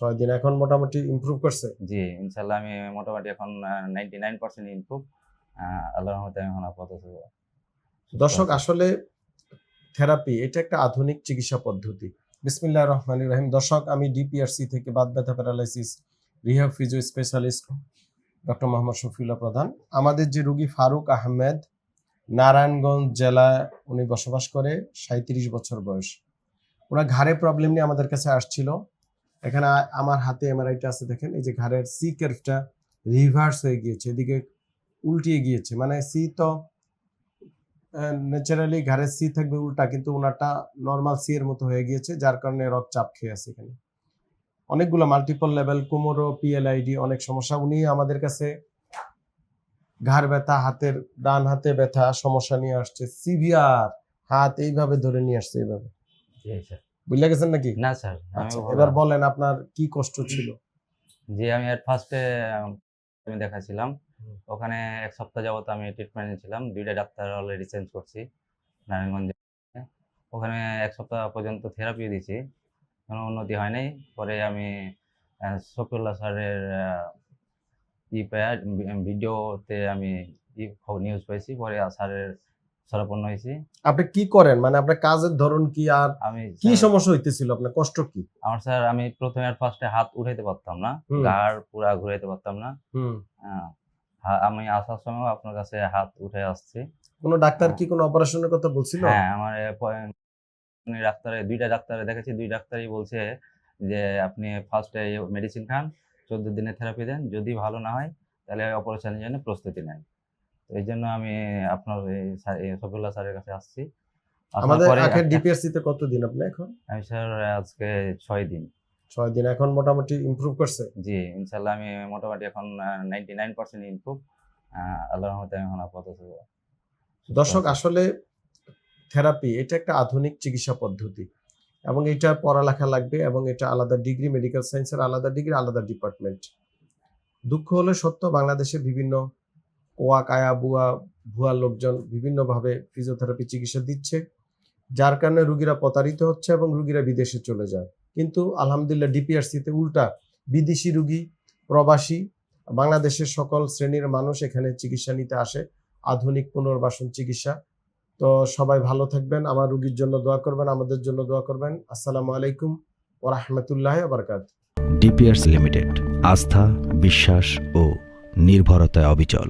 ছয় দিন এখন মোটামুটি ইমপ্রুভ করছে। জি ইনশাল্লাহ আমি মোটামুটি এখন নাইনটি নাইন পার্সেন্ট ইমপ্রুভ আল্লাহর রহমতে আমি এখন আপাতত দর্শক আসলে থেরাপি এটা একটা আধুনিক চিকিৎসা পদ্ধতি। বিসমিল্লাহ রহমান রহিম। দর্শক আমি ডিপিআরসি থেকে বাত ব্যথা paralysis rehab physio specialist doctor Mohammad Shafiullah Pradhan. আমাদের যে রুগী ফারুক আহমেদ নারায়ণগঞ্জ জেলায় উনি বসবাস করে সাঁত্রিশ বছর বয়স। ওরা ঘাড়ে প্রবলেম নিয়ে আমাদের কাছে আসছিল। এখানে আমার হাতে এমআরআইটা আছে, দেখেন। এই যে ঘাড়ের সি কার্ভটা রিভার্স হয়ে গিয়েছে, এদিকে উল্টিয়ে গিয়েছে। মানে সি তো ন্যাচারালি ঘাড়ের সি থাকবে উল্টা, কিন্তু ওনারটা নর্মাল সি এর মতো হয়ে গিয়েছে, যার কারণে রক চাপ খেয়ে আছে এখানে। অনেকগুলো মাল্টিপল লেভেল কোমরো পিএলআইডি অনেক সমস্যা। উনি আমাদের কাছে ঘাড় ব্যথা, হাতের ডান হাতে ব্যথা, সমস্যা নিয়ে আসছে। সিভিয়ার হাত এইভাবে ধরে নিয়ে আসছে এইভাবে। বুঝলে গেছেন নাকি? না স্যার আচ্ছা এবার বলেন আপনার কি কষ্ট ছিল? জি আমি ফার্স্টে আমি দেখাছিলাম। ওখানে এক সপ্তাহ যাবত আমি ট্রিটমেন্টে ছিলাম দুইটা ডাক্তার অলরেডি চেঞ্জ করছি নারায়ণগঞ্জে। ওখানে এক সপ্তাহ পর্যন্ত থেরাপি দিয়েছি কোনো উন্নতি হয় নাই। পরে আমি শফিউল্লাহ স্যারের ই ভিডিওতে আমি নিউজ পেয়েছি পরে স্যারের সরাপন্ন হয়েছি। আপনি কি করেন? মানে আপনার কাজের ধরন কি আর আমি কি সমস্যা হইতেছিল? আপনার কষ্ট কি? আমার স্যার আমি প্রথমে আর ফার্স্টে হাত উঠাইতে পারতাম না। গাড় পুরা ঘুরাইতে পারতাম না। হ্যাঁ, আমি আসার সময় আপনার কাছে হাত উঠে আসছি। কোনো ডাক্তার কি কোনো অপারেশনের কথা বলছিল? হ্যাঁ আমার ডাক্তারে দুইটা ডাক্তারে দেখেছি। দুই ডাক্তারই বলছে যে আপনি ফার্স্টে মেডিসিন খান চোদ্দ দিনের থেরাপি দেন। যদি ভালো না হয় তাহলে অপারেশনের জন্য প্রস্তুতি নেন। তো এই জন্য আমি আপনার সফিউল্লাহ স্যারের কাছে আসছি। আমাদের আখের ডিপিআরসি তে কতদিন আপনি এখন? আমি স্যার আজকে ছয় দিন। ছয় দিন এখন মোটামুটি ইমপ্রুভ করছে? জি ইনশাল্লাহ আমি মোটামুটি এখন নাইনটি নাইন পার্সেন্ট ইমপ্রুভ আল্লাহর রহমতে আমি এখন আপাতত দর্শক আসলে থেরাপি এটা একটা আধুনিক চিকিৎসা পদ্ধতি। এবং এটা পড়ালেখা লাগবে এবং এটা আলাদা ডিগ্রি মেডিকেল সায়েন্সের আলাদা ডিগ্রি আলাদা ডিপার্টমেন্ট দুঃখ হলে সত্য বাংলাদেশে বিভিন্ন কোয়া কায়া, বুয়া, ভুয়া লোকজন বিভিন্নভাবে ফিজিওথেরাপি চিকিৎসা দিচ্ছে, যার কারণে রুগীরা প্রতারিত হচ্ছে এবং রুগীরা বিদেশে চলে যায়। কিন্তু আলহামদুলিল্লাহ ডিপিআরসিতে উল্টা বিদেশি রুগী, প্রবাসী, বাংলাদেশের সকল শ্রেণির মানুষ এখানে চিকিৎসা নিতে আসে, আধুনিক পুনর্বাসন চিকিৎসা। তো সবাই ভালো থাকবেন, আমার রুগীর জন্য দোয়া করবেন, আমাদের জন্য দোয়া করবেন। আসসালামু আলাইকুম ওরহমতুল্লাহ বারকাত ডিপিয়ার্স লিমিটেড আস্থা, বিশ্বাস ও নির্ভরতায় অবিচল।